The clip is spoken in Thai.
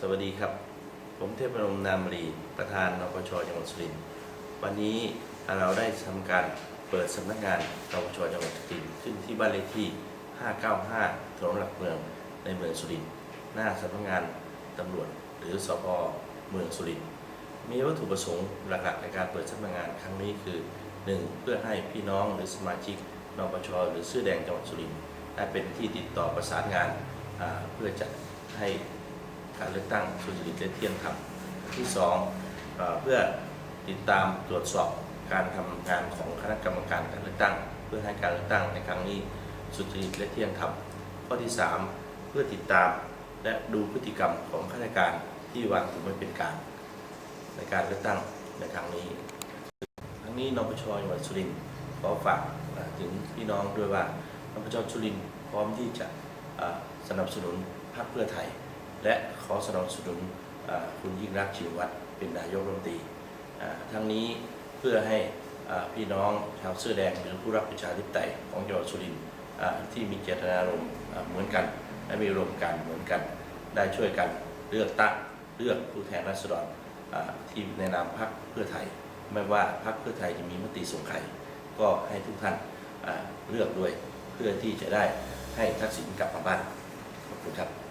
สวัสดีครับ ผมเทพนมนามรีประธานนปชจังหวัดสุรินทร์วันนี้เราได้ทำการเปิดสำนักงานนปชจังหวัดสุรินทร์ขึ้นที่บ้านเลขที่ 595ถนนหลักเมืองในเมืองสุรินทร์หน้าสำนักงานตำรวจหรือสพเมืองสุรินทร์มีวัตถุประสงค์หลักๆ ในการเปิดสำนักงานครั้งนี้คือ 1. เพื่อให้พี่น้องหรือสมาชิกนปชหรือเสื้อแดงจังหวัดสุรินทร์ได้เป็นที่ติดต่อประสานงานเพื่อจัดให้ การเลือกตั้งสุจริตและเที่ยงธรรมที่สองเพื่อติดตามตรวจสอบการทำงานของคณะกรรมการการเลือกตั้ง เพื่อให้การเลือกตั้งในครั้งนี้สุจริตและเที่ยงธรรมข้อที่สามเพื่อติดตามและดูพฤติกรรมของข้าราชการที่วางตัวไม่เป็นการ ในการเลือกตั้งในครั้งนี้ทั้งนี้นปชจังหวัดสุรินทร์ขอฝากถึงพี่น้องด้วยว่านปชสุรินทร์พร้อมที่จะสนับสนุนพรรคเพื่อไทย และขอสนับสนุนคุณยิ่งรักชินวัตรเป็นนายกรัฐมนตรีทั้งนี้เพื่อให้พี่น้องชาวเสื้อแดงหรือผู้รักประชาธิปไตยของจังหวัดสุรินทร์ที่มีเจตนารมณ์เหมือนกัน และมีอุดมการเหมือนกัน ได้ช่วยกันเลือกตั้งเลือกผู้แทนราษฎรที่ในนามพรรคเพื่อไทย ไม่ว่าพรรคเพื่อไทยจะมีมติส่งใครก็ให้ทุกท่านเลือกด้วยเพื่อที่จะได้ให้ทักษิณกลับมาบ้านขอบคุณครับ